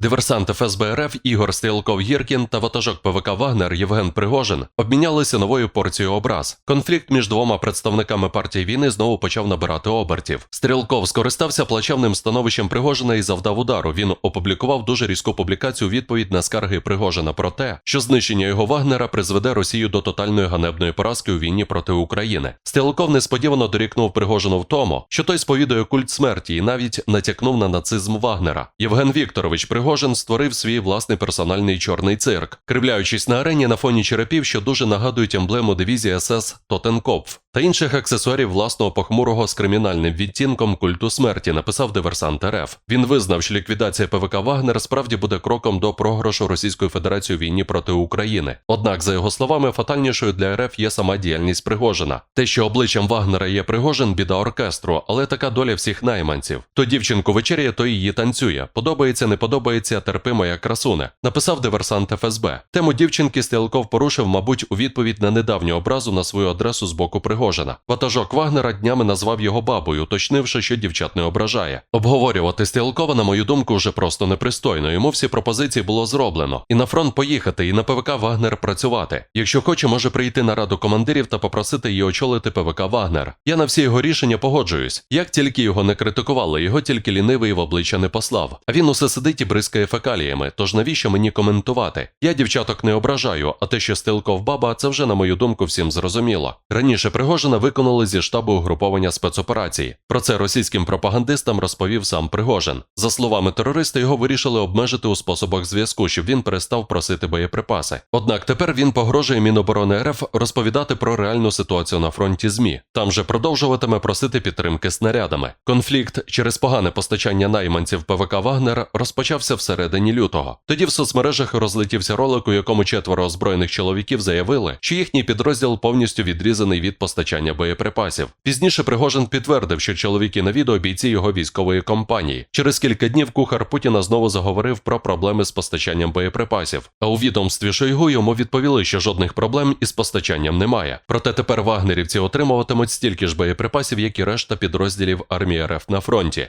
Диверсант ФСБ РФ Ігор Стрілков Гіркін та ватажок ПВК Вагнер Євген Пригожин обмінялися новою порцією образ. Конфлікт між двома представниками партії війни знову почав набирати обертів. Стрілков скористався плачевним становищем Пригожина і завдав удару. Він опублікував дуже різку публікацію відповідь на скарги Пригожина про те, що знищення його Вагнера призведе Росію до тотальної ганебної поразки у війні проти України. Стрілков несподівано дорікнув Пригожину в тому, що той сповідує культ смерті і навіть натякнув на нацизм Вагнера. Євген Вікторович Пригожин створив свій власний персональний чорний цирк, кривляючись на арені на фоні черепів, що дуже нагадують емблему дивізії СС Тотенкопф та інших аксесуарів власного похмурого з кримінальним відтінком культу смерті, написав диверсант РФ. Він визнав, що ліквідація ПВК Вагнер справді буде кроком до програшу Російської Федерації у війні проти України. Однак, за його словами, фатальнішою для РФ є сама діяльність Пригожина. Те, що обличчям Вагнера є Пригожин, біда оркестру, але така доля всіх найманців. То дівчинку вечеряє, то її танцює. Подобається, не подобається, терпимо як красуне. Написав диверсант ФСБ. Тему дівчинки Стрілков порушив, мабуть, у відповідь на недавню образу на свою адресу з боку Пригожина. Ватажок Вагнера днями назвав його бабою, уточнивши, що дівчат не ображає. Обговорювати Стрілкова, на мою думку, вже просто непристойно. Йому всі пропозиції було зроблено. І на фронт поїхати, і на ПВК Вагнер працювати. Якщо хоче, може прийти на раду командирів та попросити її очолити ПВК Вагнер. Я на всі його рішення погоджуюсь. Як тільки його не критикували, його тільки лінивий в обличчя не послав. А він усе сидить і бризкає фекаліями. Тож навіщо мені коментувати? Я дівчаток не ображаю, а те, що Стилков баба, це вже, на мою думку, всім зрозуміло. Раніше Пригожина виконали зі штабу угруповання спецоперації. Про це російським пропагандистам розповів сам Пригожин. За словами терориста, його вирішили обмежити у способах зв'язку, щоб він перестав просити боєприпаси. Однак тепер він погрожує Міноборони РФ розповідати про реальну ситуацію на фронті ЗМІ. Там же продовжуватиме просити підтримки снарядами. Конфлікт через погане постачання найманців ПВК Вагнер розпочався всередині лютого. Тоді в соцмережах розлетівся ролик, у якому четверо озброєних чоловіків заявили, що їхній підрозділ повністю відрізаний від постачання боєприпасів. Пізніше Пригожин підтвердив, що чоловіки на відео бійці його військової компанії. Через кілька днів кухар Путіна знову заговорив про проблеми з постачанням боєприпасів. А у відомстві Шойгу йому відповіли, що жодних проблем із постачанням немає. Проте тепер вагнерівці отримуватимуть стільки ж боєприпасів, як і решта підрозділів армії РФ на фронті.